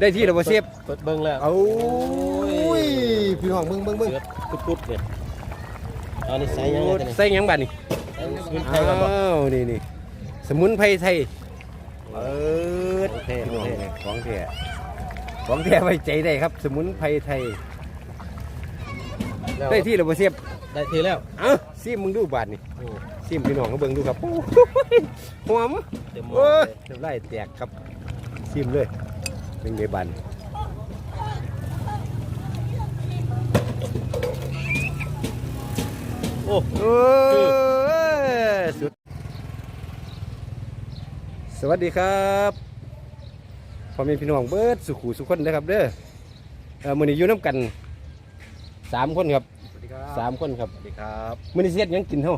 ได้ที่แล้วบ่เสียบเปิดเบิ้งแล้ว เอาอุ้ยพี่น้องเบิ่งเบิ่งเบิ่งเดือดปุ๊บๆเนี่ยเอานี่ใส่ยังไงกันนี่ใส่หยังบัดนี่สมุนไพรก่อนบ่อ้าวนี่นี่สมุนไพรไทยเออโอเคพี่โอน้องเคของแท้ของแท้ไว้ใจได้ครับ สมุนไพรไทยแล้วได้ที่แล้วบ่เสียบได้ทีแล้ว เอ้าซิมมึงดูบาดนี่โอ้ซิมพี่น้องเขาเบิ่งดูครับโอ้ยหอมเต็มหม้อโอ้ยเลยน้ำลายแตกครับซิมเลย เป็นไงบันโอ้โอ้ยสุดสวัสดีครับพ่อแม่พี่น้องเบิดสุขูสุขคนนะครับเด้อเออมื้อนี้อยู่น้ำกันสามคนครับสวัสดีครับสามคนครับสวัสดีครับมื้อนี้สิเฮ็ดหยังกินเฮา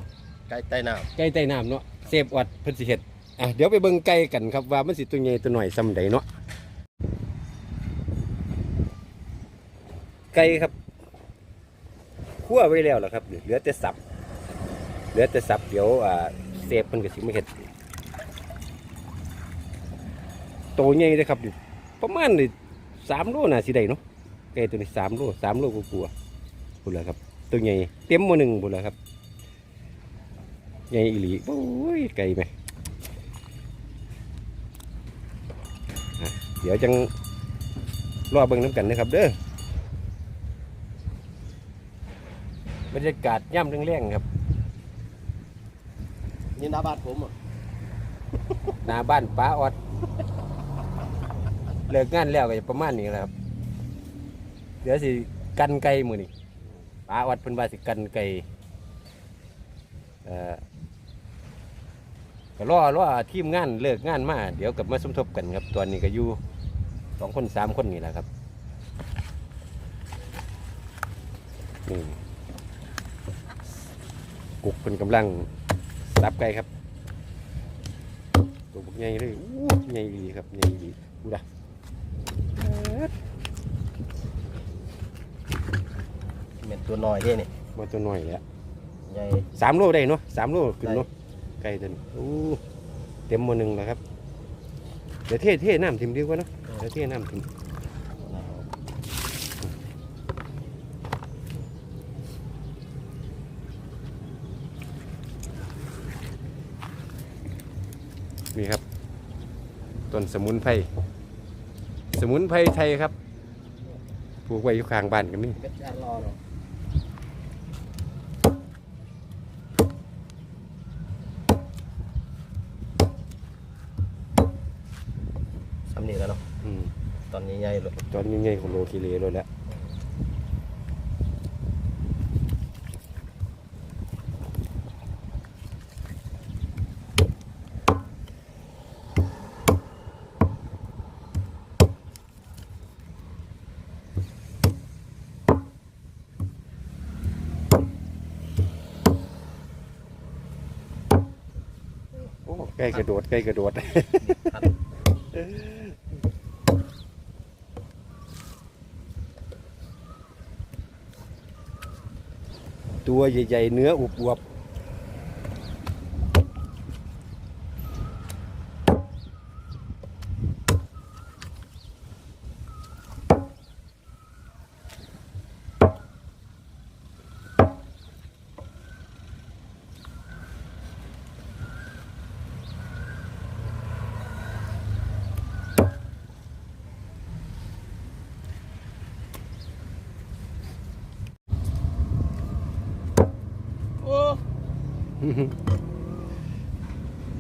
ไก่ใต้น้ไก่ใต้น้ำเนาะเซฟอดเพิ่นสิเฮ็ดอะเดี๋ยวไปเบิ่งไก่กันครับว่ามันสิตัวใหญ่ตัวหน่อยซำใดเนาะ ไก่ครับคั่วไว้แล้วล่ะครับเหลือแต่สับ เหลือแต่สับเดี๋ยวอ่าเซฟเพิ่นก็สิไมาเฮ็ดโตใหญ่เลยครับประมาณนี่3โลน่าสิได้เนาะไก่ตัวนี้3โล3โลกว่าๆพุ่นล่ะครับ ตัวใหญ่เต็มมือหนึ่งพุ่นล่ะครับใหญ่อีหลีโอ้ยไกลไหมเดี๋ยวจังรอเบิ่งน้ำกันนะครับเด้อ บรรยากาศย่ำแรงๆครับำนี่หน้าบ้านผมอะหน้าบ้านป้าออดเลิกงานแล้วก็จะประมาณนี้แหละครับ เดี๋ยวสิกันไก่มือนี่ป้าออดเพิ่นว่าสิกันไก่เอ่อก็รอรอทีมงานเลิกงานมาเดี๋ยวกลับมาสมทบกันครับตอนนี้ก็อยู่สองคนสามคนนี่แหละครับนี่ กุกเป็นกำลังสับไก่ครับตัวบกใหญ่เลยอู้ใหญ่ดีครับใหญ่ดีดูดะเป็นตัวน้อยเด้นี่มาตัวหน่อยแล้วใหญ่สามโลได้เนาะสามโลขึ้นเนาะไก่ตัวนี้อู้เต็มหมดหนึ่งแล้วครับเดี๋ยวเทเทน้ำทิมดีกว่าเนาะเดี๋ยวเทน้ำทิม นี่ครับต้นสมุนไพรสมุนไพรไทยครับปลูกไว้อยู่ข้างบ้านกันนี่เป็ดจานรอเนาะสำนีแล้วเนาะอืมตอนนี้ใหญ่เลยตอนนี้ไงของโลคิเลเลยแหล้ว ใกล้กระโดดใกล้กระโดดตัวใหญ่ๆเนื้ออุบวบ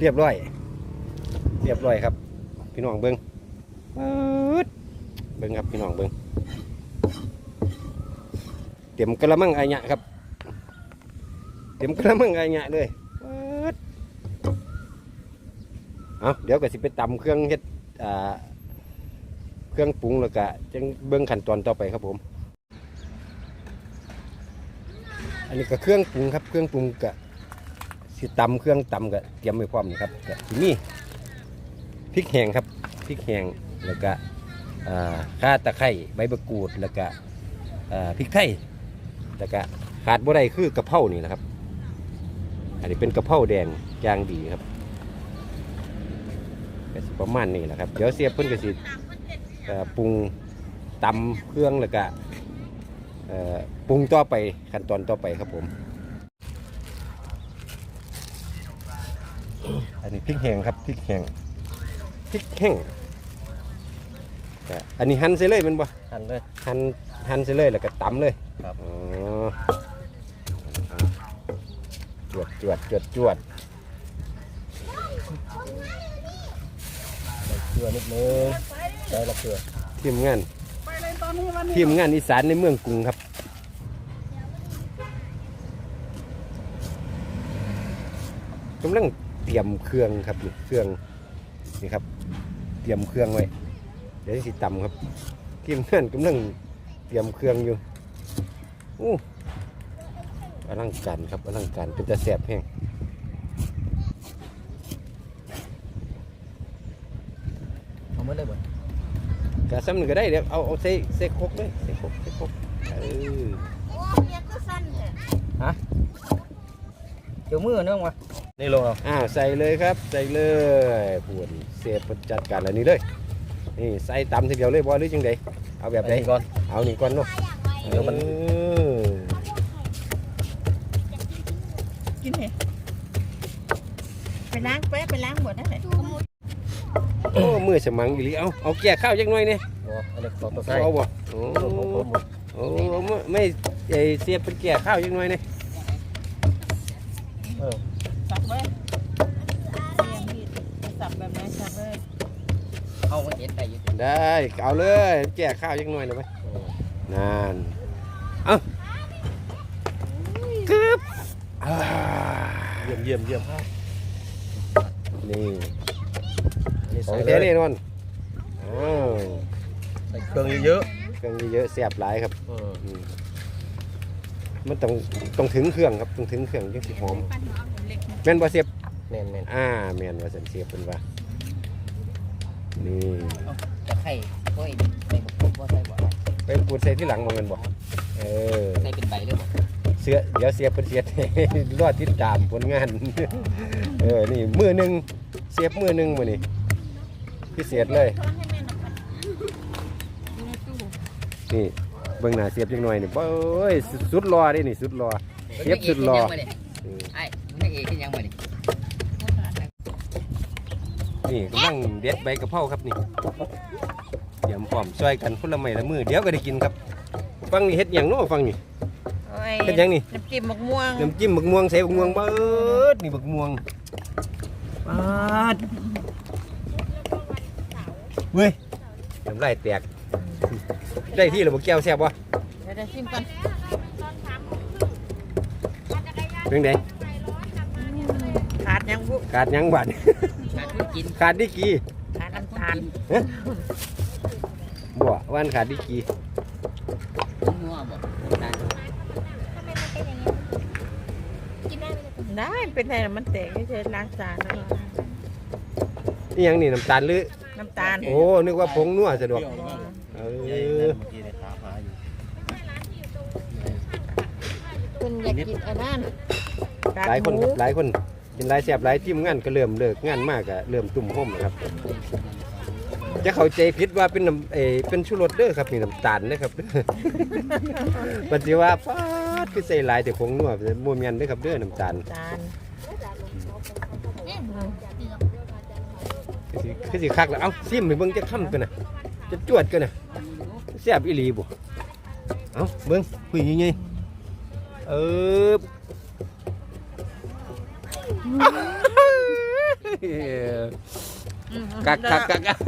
เรียบร้อย เรียบร้อยครับ พี่น้องเบิงปึ๊ดเบิงครับพี่น้องเบิงเต็มกระมังอายะครับ เต็มกระมังอายะเลยเอาเดี๋ยวก็สิไปตำเครื่องเฮ็ดเครื่องปรุงแล้วก็จังเบิ่งขั้นตอนต่อไปครับผม อันนี้ก็เครื่องปรุงครับเครื่องปรุงกะ สิตำเครื่องตำกะเตรียมไว้พร้อมนะครับกะสิมีพริกแห้งครับพริกแห้งแล้วก็ข่าตะไคร้ใบมะกรูดแล้วก็พริกไทยแล้วก็ขาดบ่ได้คือกระเพรานี่นะครับ อันนี้เป็นกระเพราแดงย่างดีครับก็สิประมาณนี้แหละครับ เดี๋ยวเสียบเพิ่นก็สิปรุงตำเครื่องแล้วก็ปรุงต่อไปขั้นตอนต่อไปครับผม อั นนี้พริกแห้งครับพริกแห้งพริกแห้งก็อันนี้หั่นใส่เลยแมันบ่หั่นเลย หั่นหั่นใส่เลยแล้วก็ตำเลยครับ อ๋อจวดจวดจวดจวดใส่เกลือนิดนึงใส่ละเกลือทีมงานทีมงานอีสานในเมืองกรุงครับ กำลังเต รียมเครื่องครับนี่เครื่องนี่ครับ เตรียมเครื่องไว้ เดี๋ยวสิตำครับทีมงานกำลังเตรียมเครื่องอยู่อู้อลังการครับอลังการเป็นจะแสบแห้งเอามาได้บ่กะซ้ำหนึ่งก็ได้เดี๋ยวเอาเอาใส่ใส่ครกเลยใส่ครกใส่ครกเออโอ้เนี่ยก็สั้นเนี่ยเกี่ยวมือนึงวะ นี่ลงเอาอ้าวใส่เลยครับ ใส่เลยปวนเสียบจัดการอันนี้เลย นี่ใส่ตำทีเดียวเลยบอหรือจังไดเอาแบบไปไหนก่อน เอานี่ก่อนเนาะเดี๋ยวมันเออกินเหรอไปล้างแป๊บไปล้างหมดนั่นแหละโอ้มือสมังอีหลีเอาเอาแก่ข้าวจังหน่อยเนี่ยบ่อันนี้ต่อตัวใส่เอาบ่โอ้ตัวของผมบ่โอ้ไม่ไม่ไอเสียบเป็นแก่ข้าวจังหน่อยเนี่ย เออสับไว้เสียงผิดสับแบบไหนสับเลยเอาเห็นได้อยู่ได้เอาเลยแก่ข้าวจังหน่อยนะไหมเออนานเอากึบอ่าเยี่ยมเยี่ยมเยี่ยมครับนี่อันนี้ขอใส่งเลแท้ยแน่นอนอ้าวใส่เครื่องเยอะเครื่องเยอะๆเสียบหลายครับๆเอออื มมันต้องต้องถึงเครื่องครับต้องถึงเครื่องจังสิหอมปั้นหัวเล็กแม่นบ่เสียบแม่นแม่นอ่าแม่นว่าสันเสียบเป็นว่านี่จะไข่โอ้ยใส่บกบ่ใส่บ่ไปปูดใส่ที่หลังมองกันบ่เออใส่เป็นใบเลยบ่เสื้อเดี๋ยวเสียบเป็นเสียบรอดติดตามผลงาน เออนี่มือหนึ่งเสียบมือหนึ่งมือนี่พิเศษเลยช้อน ให้แม่หน่อยก่อนอยู่ในตู้นี่เบื้องหน้าเสียบจังหน่อยนี่โอ้ยสุดสุดรอเด้นี่สุดรอเสียบสุดหล่ออืมไอ้ไม่เอกขึ้นยังบ่นี่นี่กำลังเด็ดใบกะเพราครับนี่เตรียมพร้อมช่วยกันคนละไม้ละมือเดี๋ยวก็ได้กินครับฟังนี่เฮ็ดหยังเนาะฟังนี่โอ้ยเฮ็ดหยังนี่น้ำจิ้มมะม่วงน้ำจิ้มบักม่วงใส่บักม่วงเบิดนี่บักม่วงปาดเว้ยน้ำลายแตก ได้ที่แล้วบ่แก้วแซ่บบ่เดี๋ยวเดี๋ยวชิมก่อนเป็นไงขาดยังบุขาดหยังบาดขาดคนกินขาดดิกีขาดน้ำตาลบ่วันขาดดิกีนัวบ่ได้ได้เป็นไงมันแตกไม่ใช่ล้างจานแล้วนี่ยังนี่น้ำตาลหรือน้ำตาล โอ้ นึกว่าผงนัวสะดวกเอ ใหญ่อเมื่อกี้ในขาพาอยู่คุณอยากกินอันนั้นหลายคนครับหลายคนกินหลายแซ่บหลายทีมงานก็เริ่มเลิกงานมากก็เริ่มตุ่มห่มนะครับ จะเข้าใจผิดว่าเป็นน้ำเออเป็นชูรสเด้อครับนี่น้ำตาลนะครับปัจจุบันฟาดคือใส่หลายแต่ผงนัวโมเมียนเด้อครับเด้อน้ำตาลจานคือสิคักแล้วเอ้าซิมให้เบิ่งจะค่ำกันนะ จะจวดกันนะแซ่บอีหลีบ่เอ้าเบิ่งคุยยังไงเออกักกักกักกัก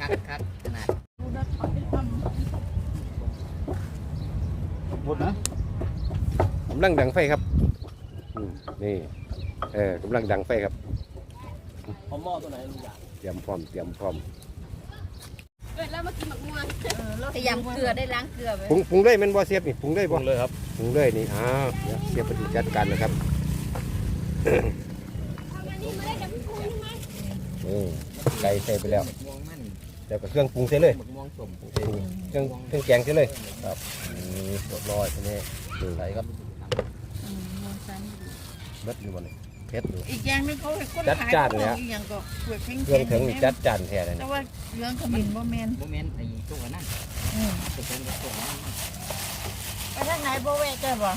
คักคักขนาดหมดนะกำลังดังไฟครับอืมนี่เออกำลังดังไฟครับเอาหม้อตัวไหนลุงอยากเตรียมพร้อมเตรียมพร้อม พยายามเกลือได้ล้างเกลือไว้ปรุงปรุงเลยแมันบ่เสียบนี่ปรุงเลยปรุบ่งเลยครับปรุงเลยนี่อ้าวเดี๋ยวเสียบปฏิจัดการนะครับนี่ไก่ใส่ไปแล้วม่วงมันแล้วก็เครื่องปรุงใส่เลยม่วงสมปรุงเครื่องเครื่องแกงใส่เลยครับนี่เรียบร้อยทีนี้ใส่ครับเบิดอยู่วันนี้เพ ชรอยู่อีกอย่างหนึงเขาให้คนจัดขายจ้านขเลยองอะอีกอย่างก็เปิดเพลงเครื่องถึงนี่จัดจานแท้เลยแต่นี่ว่าเรื่องขมิ้นบ่แม่นบ่แม่นไอ้ตัวนั้นอืมเป็นเป็นตัวนั้นไปทางไหนบ่แวะจ้ะบ่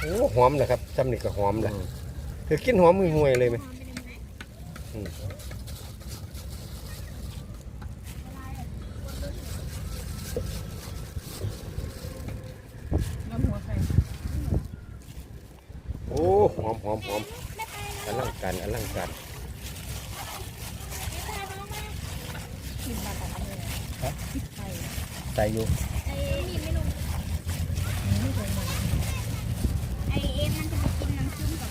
โอ้หอมนะครับจำนี่ก็หอมละคือกินหอมห่วยๆเลยไหมอืม น้ำหัวไข่ โอ้ห อมหอมอลังการอลังการกินมาแต่อันนี้ไข่ใส่อยู่ไอ้นี่ไม่ลงไม่เคยมาไอเอ็มมันจะมากินน้ำซุปกับ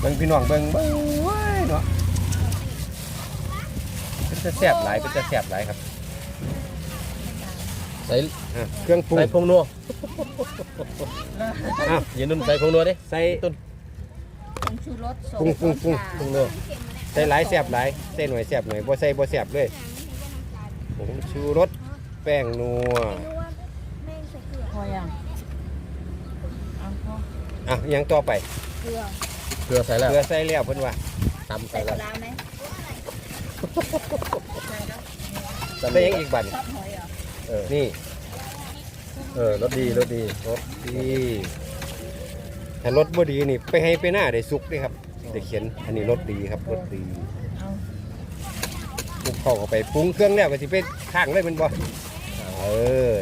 เบิ่งพี่น้องเบิ่งเบิ่งเว้ยเนาะเป็นจะแซ่บหลายเป็นจะแซ่บหลายครับ ใส่อะเครื่องปรุงใส่พงนัวอ้าวอย่านุ่นใส่พงนัวดิใส่ต้นผงชูรสโซปรุงปรุงปรุงพงนัวใส่หลายแซ่บหลายใส่หน่อยแซ่บหน่อยบ่ใส่บ่แซ่บเลยผงชูรสแป้งนัวรู้ว่าแม่งใส่เกลือพอยังเอาพออะอิหยังต่อไปเกลือเกลือใส่แล้วเกลือใส่แล้วเพิ่นว่าตำใส่ใส่ปแล้ลาวร้าไหมใส่แล้วได้ยังอีกบัดนี่ซับหอยเหรอ เออ นี่ เออรสดีรสดีรสดีถ้ารสบ่ดีนี่ ไปให้ไปหน้าได้สุกเด้ครับได้เขียนอันนี้รสดีครับรสดีเอาปรุงเข้าเข้าไปปรุงเครื่องแล้วก็สิไปข้างเลยแมันบ่เออ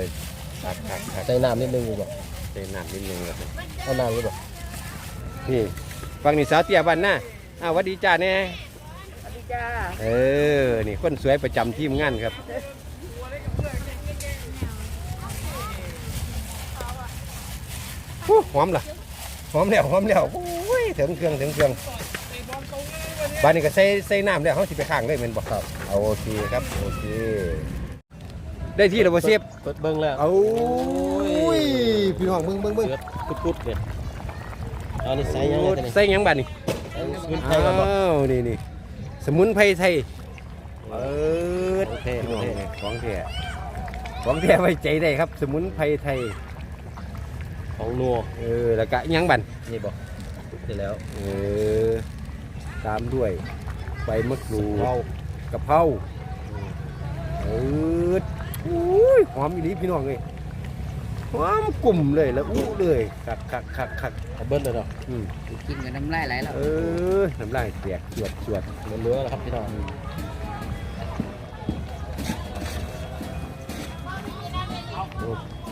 คักคักคักใส่น้ำนิดนึงดีกว่าใส่น้ำนิดนึงครับเอาน้ำดีกว่านี่ฟังนี่สาวเตี้ยบ้านหน้าอ้าวหวัดดีจ้าแน่สวัสดีจ้าเออนี่คนสวยประจำทีมงานครับ หอมล่ะหอมแล้วหอมแล้วโอ้ยถึงเครื่องถึงเครื่องบ้านนี้ก็ใส่ใส่น้ำแล้วเขาสิไปข้างเลยแมันบอกครับเอาโอเคครับโอเค ได้ที่แล้วบ่เสียบเปิดเบิ้งแล้ว เอาอุ้ยพี่น้องเบิ่งเบิ่งเบิ่งเดือดกุดๆเลยเอานี่ใส่ยังไงตัวนี้ใส่หยังบ้านนี่ใส่สมุนไพรก่อนบ่อ้าวนี่นี่สมุนไพรไทยเออโอเคพี่โอน้องเคของแท้ของแท้ไว้ใจได้ครับ สมุนไพรไทย ของนัวเออแล้วก็อิหยังบันนี่บอกเสร็จแล้วเออตามด้วยใบมะกรูดเรากะเพราเอออุ้ยหอมอีหลีพี่น้องเลยหอมกลุ่มเลยแล้วอู้เลยคักคักคักคักเอาเบิ้ลเลยเนาะอืมกินกับน้ำลายไหลแล้วเออน้ำลายแตกสวดสวดเหลือๆแล้วครับพี่น้อง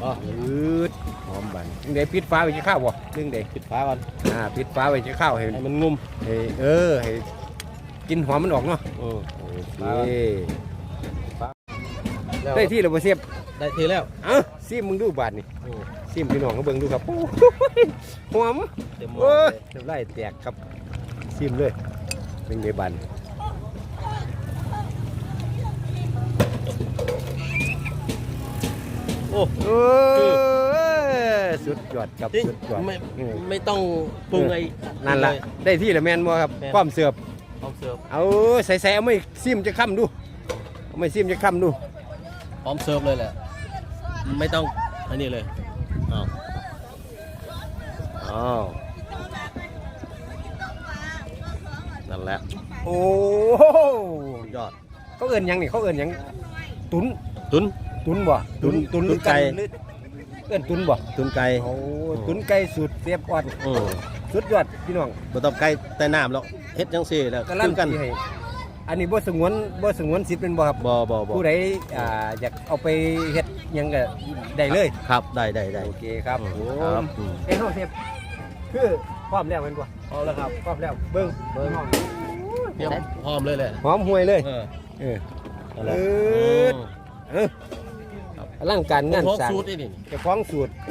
อ๋อ อืด หอมบันยังไดปิดฟ้าไว้จะข้าวบ่เรื่องใดปิดฝาก่อนอ่าปิดฟ้าไว้จะข้าวให้ให้มันงุ่มให้เออให้กินหอมมันออกเนาะเออ โอเคแล้วได้ที่เราบ่เสียบได้ทีแล้วเอ้าซิมมึงดูบาดนี่โอ้ซิมพี่น้องเขาเบิ่งดูครับโอ้ยหอม เต็มหม้อโอ้ยเลยน้ำลายแตกครับซิมเลยเป็นไงบันโอ้โอ้ย สุดยอดครับจริงสุดยอดไม่อืมไม่ต้องปรุงไอ้นั่นล่ะได้ที่แล้วแม่นบ่ครับแม่น ความเสือบพร้อมเสิร์ฟเอาใส่ใส่เอาไม่ซิมจะค้ำดูเอาไม่ซิมจะค้ำดูพร้อมเสิร์ฟเลยแหละไม่ต้องอันนี้เลยอ้าวอ้าวนั่นแหละโอ้โหยอดเขาเอินหยังนี่เขาเอินหยังตุน ตุน ตุนบ่ตุ๋นตุนตุ๋นไก่หรือ เอินตุนบ่ตุนไก่โอ้ตุนไก่สูตรเสียบอ่อนอืมสุดยอดพี่น้องบ่ต้องไก่แต่น้ำหรอกเฮ็ดจังซี่แล้วกำลังคือกันสิให้อันนี้บ่สงวนบ่สงวนสิทธิ์เป็นบ่ครับบ่บ่บ่ผู้ใดอ่าอยากเอาไปเฮ็ดหยังก็ได้เลยครับได้ได้ได้โอเคครับอืผมครับมอืมเอ้ยเฮาเสียบคือพร้อมแล้วแม่นบ่เอาแล้วครับพร้อมแล้วเบิ่งเบิ่งพี่น้องเตรียมพร้อมเลยแหละหอมห่วยเลยเออเออนั่นแหละเออ ร่างการงานสร้งสูตรนี่นี่เจะคล้องสูตรเ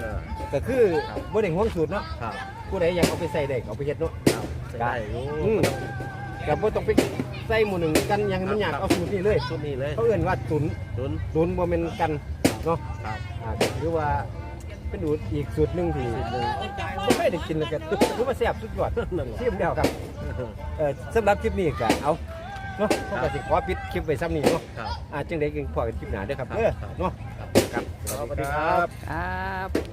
ออคือครับ บ่ได้ห่วงสูตรเนาะผู้ใดอยากเอาไปใส่ได้กเอาไปเฮ็ดเนาะได้อยู่อืม ก็บ่ต้องไปใส่หมู่หนึ่งกันยังใมันยากเอาสูตรนี้เลยสูตรนี้เลยเขาเอื่นว่าตุนตุนตุนบ่แม่นกันเนาะหรือว่าเป็นอูดอีกสูตรหนึ่งที่ไม่ได้กินแล้วก็ถือว่าแซ่บสุดยอดนั่ชิมแล้วครับ เออสำหรับคลิปนี้ก็เอาเนาะผมก็สิขอปิดคลิปไว้ซ้ำนี้เนาะอาจังได้กินพอกันคลิปหน้าด้วยครับ เด้อเนาะ สวัสดีครับ ครับ